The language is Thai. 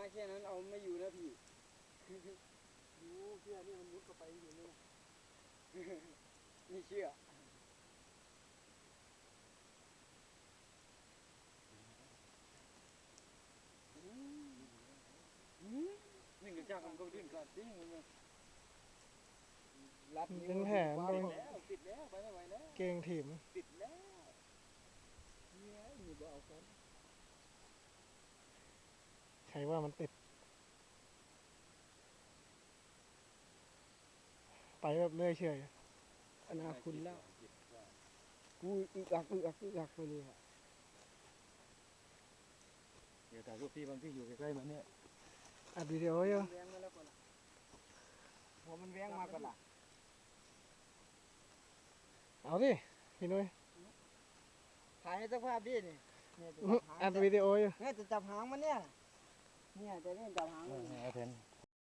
มาแค่นั้นเอาไม่อยู่นะพี่ดูเสื้อนี่มันมุดเข้าไปอยู่นี่นะนี่เชื่อนี่ก็จ้างมันก็ดิ้นกันดิ้นมันเนี่ยรัดเป็นแผนติโดดนแล้วติดแล้วไปไม่ไหวแล้วเกงถีบติดแล้วเนี่ยนี่บ่เอากัน ใครว่ามันติด ไปแบบเรื่อยเฉยอนาคุณแล้ว กูอึกอักอึกอักอึกอักไปเลยอะเดี๋ยวถ่ายรูปพี่มันพี่อยู่ใกล้ๆมันเนี่ยอัดวิดีโออยู่แวงมาแล้วก่อนล่ะหัวมันแวงมาก่อนล่ะ เอาดิพี่นุ้ยถ่ายให้สภาพดินี่เนี่ยจะอื้อจับหางอัดวิดีโออยู่เนี่ยจะจับหางมันเนี่ย เนี่ยจะเล่นจับหางมันเอาเทน